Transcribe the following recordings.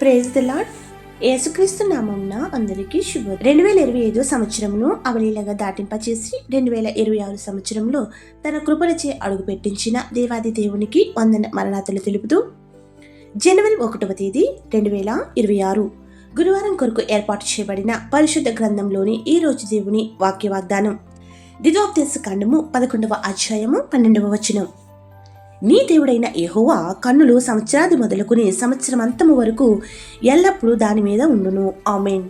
Praise the lord యేసుక్రీస్తు నామంన అందరికీ శుభ రెండు వేల ఇరవై ఐదు సంవత్సరంను అవలీలగా దాటింపచేసి రెండు వేల ఇరవై ఆరు సంవత్సరంలో తన కృపలచే అడుగు పెట్టించిన దేవాది దేవునికి వందన మరణాతలు తెలుపుతూ జనవరి ఒకటవ తేదీ రెండు వేల ఇరవై ఆరు గురువారం కొరకు ఏర్పాటు చేయబడిన పరిశుద్ధ గ్రంథంలోని ఈ రోజు దేవుని వాక్య వాగ్దానం దిగోపదేశ కాండము పదకొండవ అధ్యాయము పన్నెండవ వచనం. నీ దేవుడైన యెహోవా కన్నులు సంవత్సరాది మొదలుకుని సంవత్సరం అంతము వరకు ఎల్లప్పుడూ దాని మీద ఉండును. ఆమెన్.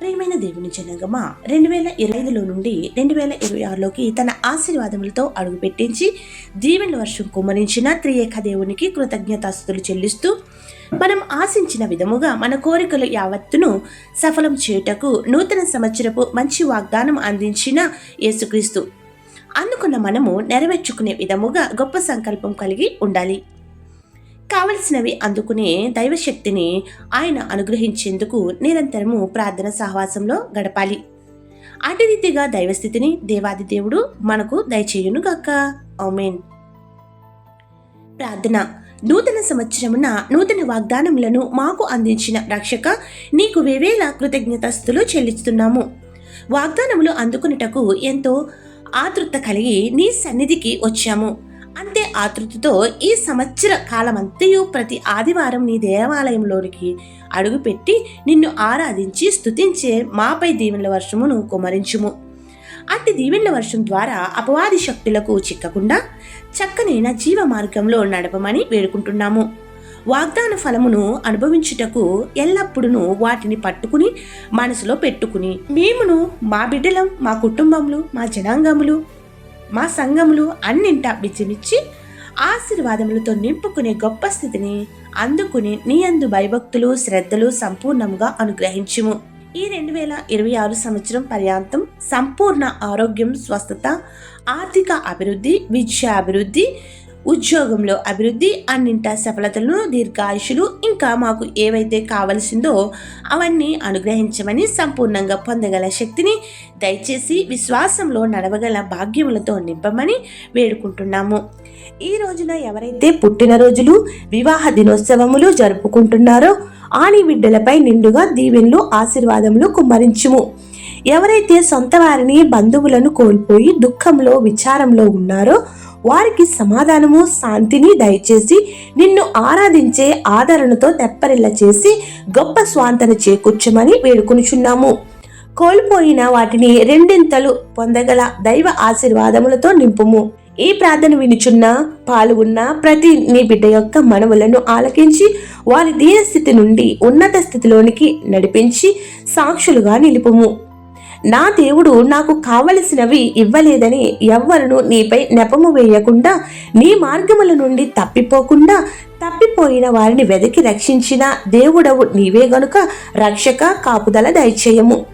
ప్రియమైన దేవుని జనగమ రెండు వేల ఇరవై ఐదులో నుండి రెండు వేల ఇరవై ఆరులోకి తన ఆశీర్వాదములతో అడుగుపెట్టించి దీవెన వర్షం కుమ్మరించిన త్రియేక దేవునికి కృతజ్ఞతాస్తులు చెల్లిస్తూ మనం ఆశించిన విధముగా మన కోరికలు యావత్తును సఫలం చేయుటకు నూతన సంవత్సరపు మంచి వాగ్దానం అందించిన యేసుక్రీస్తు అందుకున్న మనము నెరవేర్చుకునే విధముగా గొప్ప సంకల్పం కలిగి ఉండాలి. కావలసినవి అందుకునే దైవశక్తిని ఆయన అనుగ్రహించేందుకు నిరంతరము ప్రార్థన సహవాసంలో గడపాలి. అటు రీతిగా దైవస్థితిని దేవాది దేవుడు మనకు దయచేయునుగాక. ఆమెన్. ప్రార్థన. నూతన సంవత్సరమున నూతన వాగ్దానములను మాకు అందించిన రక్షక నీకు వేవేల కృతజ్ఞతస్తులు చెల్లిస్తున్నాము. వాగ్దానములు అందుకున్నటకు ఎంతో ఆతృత కలిగి నీ సన్నిధికి వచ్చాము. అంతే ఆతృతతో ఈ సంవత్సర కాలమంతయు ప్రతి ఆదివారం నీ దేవాలయంలోనికి అడుగుపెట్టి నిన్ను ఆరాధించి స్తుతించే మాపై దీవెనల వర్షమును కుమరించుము. అట్టి దీవెనల వర్షం ద్వారా అపవాది శక్తులకు చిక్కకుండా చక్కనైన జీవ మార్గంలో నడపమని వేడుకుంటున్నాము. వాగ్దాన ఫలమును అనుభవించుటకు ఎల్లప్పుడూ వాటిని పట్టుకుని మనసులో పెట్టుకుని. మేమును మా బిడ్డలం మా కుటుంబములు మా జనాంగములు మా సంఘములు అన్నింటా విజయమిచ్చి ఆశీర్వాదములతో నింపుకునే గొప్ప స్థితిని అందుకుని నీ అందు భయభక్తులు శ్రద్ధలు సంపూర్ణముగా అనుగ్రహించుము. ఈ రెండు వేల ఇరవై ఆరు సంవత్సరం పర్యాంతం సంపూర్ణ ఆరోగ్యం స్వస్థత ఆర్థిక అభివృద్ధి విద్యా అభివృద్ధి ఉద్యోగంలో అభివృద్ధి అన్నింటా సఫలతలను దీర్ఘాయుషులు ఇంకా మాకు ఏవైతే కావలసిందో అవన్నీ అనుగ్రహించమని సంపూర్ణంగా పొందగల శక్తిని దయచేసి విశ్వాసంలో నడవగల భాగ్యములతో నింపమని వేడుకుంటున్నాము. ఈ రోజున ఎవరైతే పుట్టినరోజులు వివాహ దినోత్సవములు జరుపుకుంటున్నారో ఆని బిడ్డలపై నిండుగా దీవెన్లు ఆశీర్వాదములు కుమ్మరించుము. ఎవరైతే సొంత వారిని బంధువులను కోల్పోయి దుఃఖంలో విచారంలో ఉన్నారో వారికి సమాధానము శాంతిని దయచేసి నిన్ను ఆరాధించే ఆదరణతో తెప్పరిల్ల చేసి గొప్ప స్వాంతన చేకూర్చమని వేడుకొనిచున్నాము. కోల్పోయిన వాటిని రెండింతలు పొందగల దైవ ఆశీర్వాదములతో నింపుము. ఈ ప్రార్థన వినుచున్న పాల్గొన్న ప్రతి నీ బిడ్డ యొక్క మనవులను ఆలకించి వారి దీనస్థితి నుండి ఉన్నత స్థితిలోనికి నడిపించి సాక్షులుగా నిలుపుము. నా దేవుడు నాకు కావలసినవి ఇవ్వలేదని ఎవ్వరును నీపై నెపము వేయకుండా నీ మార్గముల నుండి తప్పిపోకుండా తప్పిపోయిన వారిని వెదకి రక్షించిన దేవుడవు నీవే గనుక రక్షక కాపుదల దయచేయము.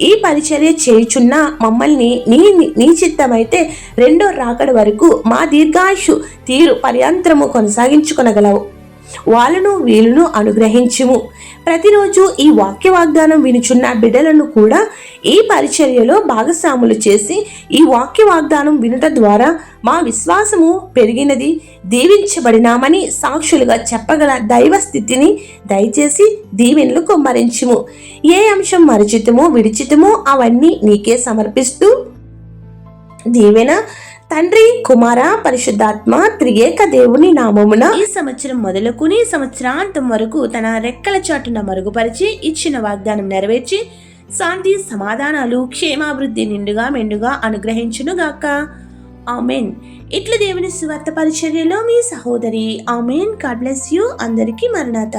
ఈ పరిచర్య చేయుచున్న మమ్మల్ని నీ నీ చిత్తమైతే రెండో రాకడ వరకు మా దీర్ఘాయుషు తీరు పర్యంత్రము కొనసాగించుకొనగలవు. వాళ్ళను వీళ్ళను అనుగ్రహించుము. ప్రతిరోజు ఈ వాక్య వాగ్దానం వినుచున్న బిడ్డలను కూడా ఈ పరిచర్యలో భాగస్వాములు చేసి ఈ వాక్య వాగ్దానం వినుట ద్వారా మా విశ్వాసము పెరిగినది. దీవించబడినామని సాక్షులుగా చెప్పగల దైవ స్థితిని దయచేసి దీవెనలు కుమ్మరించుము. ఏ అంశం మరిచితమో విడిచితమో అవన్నీ నీకే సమర్పిస్తూ దీవెన తండ్రి కుమార పరిశుద్ధాత్మ త్రియేక దేవుని నామమున ఈ సంవత్సరం మొదలుకుని సంవత్సరాంతం వరకు తన రెక్కల చాటున మరుగుపరిచి ఇచ్చిన వాగ్దానం నెరవేర్చి శాంతి సమాధానాలు క్షేమాభివృద్ధి నిండుగా మెండుగా అనుగ్రహించును గాక. ఆమెన్. ఇట్ల దేవుని సువార్త పరిచర్యలో మీ సహోదరి ఆమెన్. గాడ్ బ్లెస్ యూ అందరికీ మరణాత.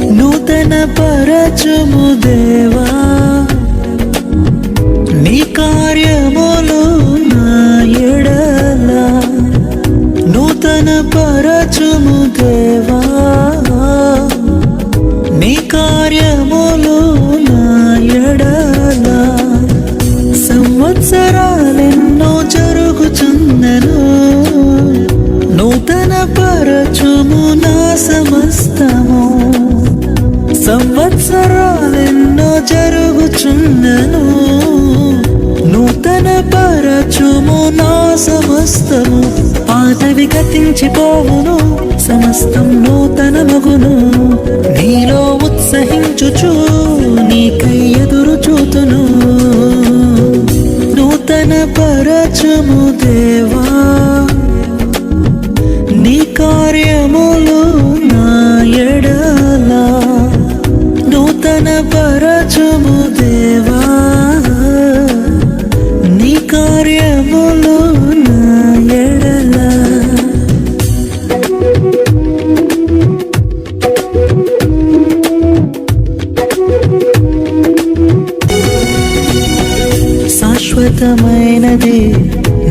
నూతన పరచుము దేవా నీ కార్యములు ఎడల నూతన పరచుము దేవా. నీ కార్యములు నా ఎడల సంవత్సరాలెన్నో జరుగుచున్నను నూతన పరచుము నా సమస్తము సంవత్సరాలెన్నో జరుగుచున్నను సమస్తము పాతవి గతించిపోవును సమస్తం నూతన మగును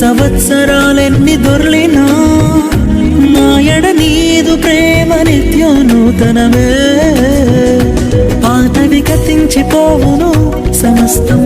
సంవత్సరాలెన్ని దొర్లినా మాయడ నీదు ప్రేమ నిత్యం నూతనమే పాతవి కతించిపోవును సమస్తం